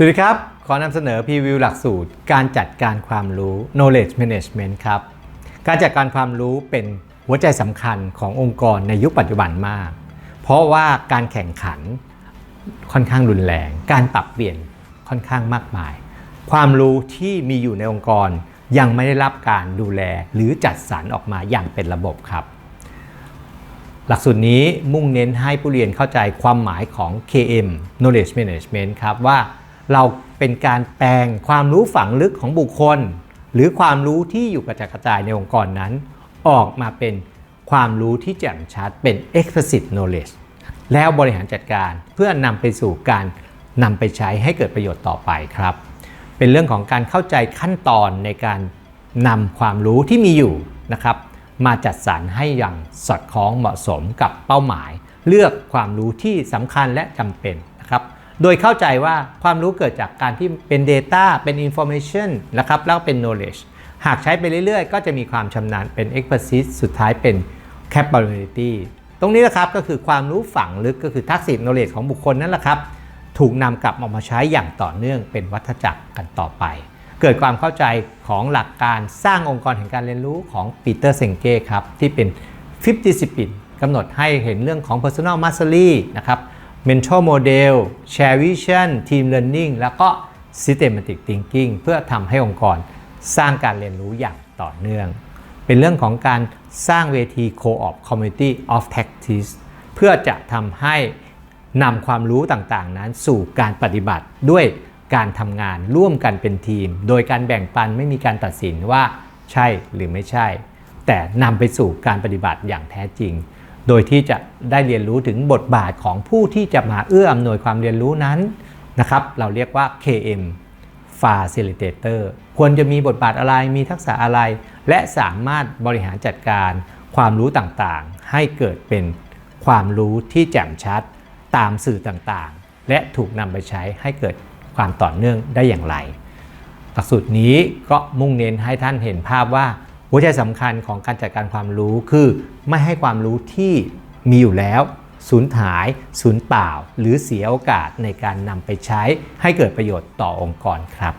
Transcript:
สวัสดีครับ ขอนำเสนอพรีวิวหลักสูตร การจัดการความรู้ knowledge management ครับ การจัดการความรู้เป็นหัวใจสำคัญขององค์กรในยุคปัจจุบันมาก เพราะว่าการแข่งขันค่อนข้างรุนแรง การปรับเปลี่ยนค่อนข้างมากมาย ความรู้ที่มีอยู่ในองค์กรยังไม่ได้รับการดูแลหรือจัดสรรออกมาอย่างเป็นระบบครับ หลักสูตรนี้มุ่งเน้นให้ผู้เรียนเข้าใจความหมายของ KM Knowledge Management ครับว่า เราเป็นการแปลงความรู้ฝังลึกของบุคคล หรือความรู้ที่อยู่กระจายกระจายในองค์กรนั้น ออกมาเป็นความรู้ที่แจ่มชัดเป็น explicit knowledge แล้วบริหารจัดการเพื่อนำไปสู่การนำไปใช้ให้เกิดประโยชน์ต่อไปครับ เป็นเรื่องของการเข้าใจขั้นตอนในการนำความรู้ที่มีอยู่นะครับ มาจัดสรรให้อย่างสอดคล้องเหมาะสมกับเป้าหมาย เลือกความรู้ที่สำคัญและจำเป็นนะครับ โดยเข้าใจว่าความรู้เกิดจากการที่เป็น Data เป็น Information นะครับแล้วเป็น Knowledge หากใช้ไปเรื่อยๆ ก็จะมีความชำนาญเป็น Expertise สุดท้ายเป็น Capability ตรงนี้นะครับก็คือความรู้ฝังลึกก็คือทักษะ knowledge ของบุคคลนั่นแหละครับ ถูกนำกลับมามาใช้อย่างต่อเนื่องเป็นวัฏจักรกันต่อไป เกิดความเข้าใจของหลักการสร้างองค์กรแห่งการเรียนรู้ของปีเตอร์เซงเก้ครับที่เป็น5 discipline กำหนดให้เห็นเรื่องของ personal mastery นะครับ mentor model share vision team learning แล้วก็ systematic thinking เพื่อทำให้องค์กรสร้างการเรียนรู้อย่างต่อเนื่อง เป็นเรื่องของการสร้างเวที co-op community of practice เพื่อจะทำให้นำความรู้ต่างๆ นั้นสู่การปฏิบัติด้วยการทำงานร่วมกันเป็นทีม โดยการแบ่งปันไม่มีการตัดสินว่าใช่หรือไม่ใช่ แต่นำไปสู่การปฏิบัติอย่างแท้จริง โดยที่จะได้เรียนรู้ถึงบทบาทของผู้ที่จะมาเอื้ออำนวยความเรียนรู้นั้นนะครับ เราเรียกว่า KM Facilitator ควรจะมีบทบาทอะไร มีทักษะอะไร และสามารถบริหารจัดการความรู้ต่างๆ ให้เกิดเป็นความรู้ที่แจ่มชัดตามสื่อต่างๆ และถูกนำไปใช้ให้เกิดความต่อเนื่องได้อย่างไร หลักสูตรนี้ก็มุ่งเน้นให้ท่านเห็นภาพว่า หัวใจสำคัญของการจัดการความรู้คือไม่ให้ความรู้ที่มีอยู่แล้วสูญหายสูญเปล่า หรือเสียโอกาสในการนำไปใช้ให้เกิดประโยชน์ต่อองค์กรครับ